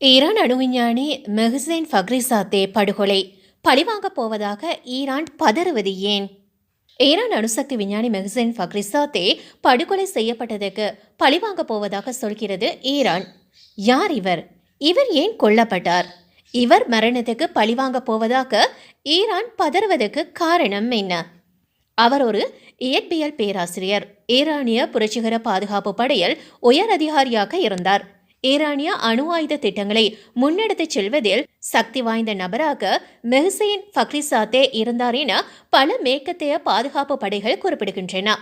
Iran அணுவிஞ்ஞானி மெஹ்சைன் ஃபக்ரிசாத்தே படுகொலை. பழிவாங்கப் போவதாக Iran பதறுவது ஏன்? ஈரான் அணுசக்தி விஞ்ஞானி மெஹ்சைன் ஃபக்ரிசாத்தே படுகொலை செய்யப்பட்டதற்கு பழிவாங்கப் போவதாக சொல்கிறது ஈரான். யார் இவர்? இவர் ஏன் கொல்லப்பட்டார்? இவர் மரணத்துக்கு பழிவாங்கப் போவதாக ஈரான் பதறுவதற்கு காரணம் என்ன? அவர் ஒரு இயற்பியல் பேராசிரியர். ஈரானிய புரட்சிகர பாதுகாப்பு படையில் உயர் அதிகாரியாக இருந்தார். ஈரானிய அணு ஆயுத திட்டங்களை முன்னெடுத்துச் செல்வதில் சக்தி வாய்ந்த நபராக மெஹ்சைன் ஃபக்ரிசாத்தே இருந்தார் என பல மேற்கத்தைய பாதுகாப்பு படைகள் குறிப்பிடுகின்றன.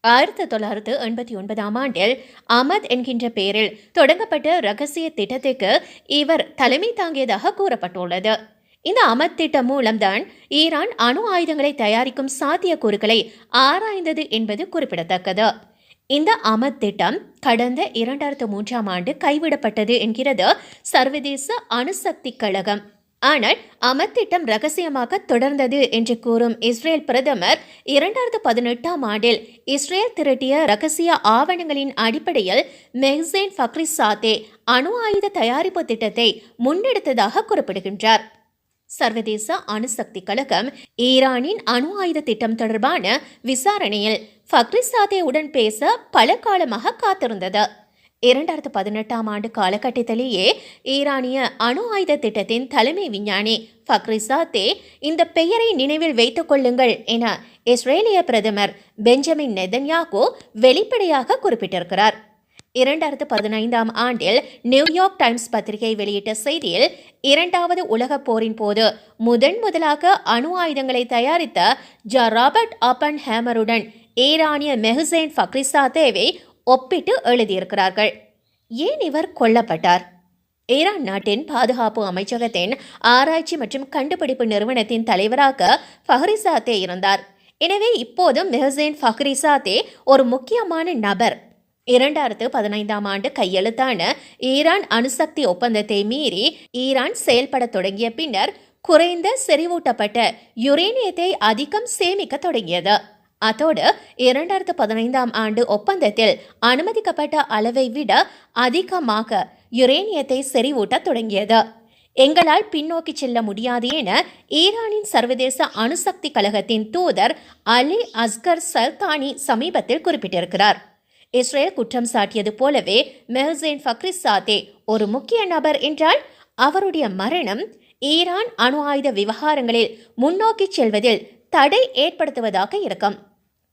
ஆயிரத்தி தொள்ளாயிரத்து எண்பத்தி ஒன்பதாம் ஆண்டில் அமத் என்கின்ற பெயரில் தொடங்கப்பட்ட ரகசிய திட்டத்துக்கு இவர் தலைமை தாங்கியதாக கூறப்பட்டுள்ளது. இந்த அமத் திட்டம் மூலம்தான் ஈரான் அணு ஆயுதங்களை தயாரிக்கும் சாத்தியக்கூறுகளை ஆராய்ந்தது என்பது குறிப்பிடத்தக்கது. இந்த அமத் திட்டம் கடந்த இரண்டாயிரத்து மூன்றாம் ஆண்டு கைவிடப்பட்டது என்கிறது சர்வதேச அணுசக்தி கழகம். ஆனால் அமத் திட்டம் ரகசியமாக தொடர்ந்தது என்று கூறும் இஸ்ரேல் பிரதமர் இரண்டாயிரத்து பதினெட்டாம் ஆண்டில் இஸ்ரேல் திரட்டிய ரகசிய ஆவணங்களின் அடிப்படையில் மெஹ்சேன் ஃபக்ரிசாத்தே அணு ஆயுத தயாரிப்பு திட்டத்தை முன்னெடுத்ததாக குறிப்பிடுகின்றார். சர்வதேச அணுசக்தி கழகம் ஈரானின் அணு ஆயுத திட்டம் தொடர்பான விசாரணையில் ஃபக்ரிசாதேவுடன் பேச பல காலமாக காத்திருந்தது. இரண்டாயிரத்து பதினெட்டாம் ஆண்டு காலகட்டத்திலேயே ஈரானிய அணு ஆயுத திட்டத்தின் தலைமை விஞ்ஞானி ஃபக்ரிசாத்தே இந்த பெயரை நினைவில் வைத்துக் கொள்ளுங்கள் என இஸ்ரேலிய பிரதமர் பெஞ்சமின் நெதன்யாகோ வெளிப்படையாக குறிப்பிட்டிருக்கிறார். இரண்டாயிரத்து பதினைந்தாம் ஆண்டில் நியூயார்க் டைம்ஸ் பத்திரிகை வெளியிட்ட செய்தியில் இரண்டாவது உலகப் போரின் போது முதன் முதலாக அணு ஆயுதங்களை தயாரித்த ஜ. ராபர்ட் அப்பன் ஹேமருடன் ஈரானிய மெஹுசேன் ஃபக்ரிசா தேவை ஒப்பிட்டு எழுதியிருக்கிறார்கள். ஏன் இவர் கொல்லப்பட்டார்? ஈரான் நாட்டின் பாதுகாப்பு அமைச்சகத்தின் ஆராய்ச்சி மற்றும் கண்டுபிடிப்பு நிறுவனத்தின் தலைவராக ஃபஹ்ரிசாத்தே இருந்தார். எனவே இப்போதும் மெஹசேன் ஃபஹ்ரிசாத்தே ஒரு முக்கியமான நபர். இரண்டாயிரத்து பதினைந்தாம் ஆண்டு கையெழுத்தான ஈரான் அணுசக்தி ஒப்பந்தத்தை மீறி ஈரான் செயல்பட தொடங்கிய பின்னர் குறைந்த செறிவூட்டப்பட்ட யுரேனியத்தை அதிகம் சேமிக்க தொடங்கியது. அத்தோடு இரண்டாயிரத்து பதினைந்தாம் ஆண்டு ஒப்பந்தத்தில் அனுமதிக்கப்பட்ட அளவை விட அதிகமாக யுரேனியத்தை செறிவூட்ட தொடங்கியது. எங்களால் பின்னோக்கி செல்ல முடியாது என ஈரானின் சர்வதேச அணுசக்தி கழகத்தின் தூதர் அலி அஸ்கர் சல்தானி சமீபத்தில் குறிப்பிட்டிருக்கிறார். இஸ்ரேல் குற்றம் சாட்டியது போலவே மெஹசேன் ஃபக்ரிசாத்தே ஒரு முக்கிய நபர் என்றால் அவருடைய மரணம் ஈரான் அணு ஆயுத விவகாரங்களில் முன்னோக்கி செல்வதில் தடை ஏற்படுத்துவதாக இருக்கும்.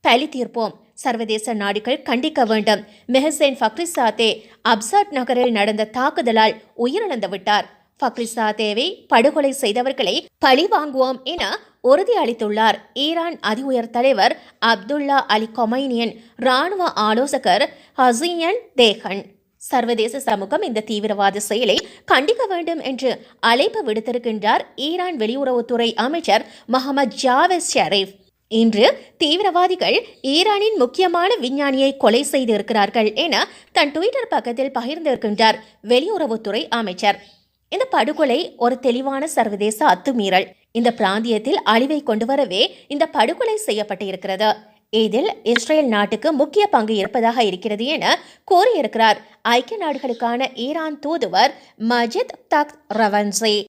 பழி தீர்ப்போம். சர்வதேச நாடுகள் கண்டிக்க வேண்டும். மெஹசேன் ஃபக்ரிசாத்தே அப்சாட் நகரில் நடந்த தாக்குதலால் உயிரிழந்து விட்டார் ஃபக்ரிசாத்தேவை படுகொலை செய்தவர்களை பழி வாங்குவோம் என உறுதியளித்துள்ளார் ஈரான் அதி உயர் தலைவர் அப்துல்லா அலி கொமைனியன் ராணுவ ஆலோசகர் ஹசியன் தேகன் சர்வதேச சமூகம் இந்த தீவிரவாத செயலை கண்டிக்க வேண்டும் என்று அழைப்பு விடுத்திருக்கின்றார் ஈரான் வெளியுறவுத்துறை அமைச்சர் முகமது ஜாவேஸ் ஷரீஃப் இன்று தீவிரவாதிகள் ஈரானின் முக்கியமான விஞ்ஞானியை கொலை செய்திருக்கிறார்கள் என தன் ட்விட்டர் பக்கத்தில் பகிர்ந்திருக்கின்றார் வெளியுறவுத்துறை அமைச்சர். இந்த படுகொலை ஒரு தெளிவான சர்வதேச அத்துமீறல். இந்த பிராந்தியத்தில் அழிவை கொண்டு வரவே இந்த படுகொலை செய்யப்பட்டு இருக்கிறது இதில் இஸ்ரேல் நாட்டுக்கு முக்கிய பங்கு இருப்பதாக இருக்கிறது என கூறியிருக்கிறார். ஐக்கிய நாடுகளுக்கான ஈரான் தூதுவர் மஜித் தக் ரவன்சி.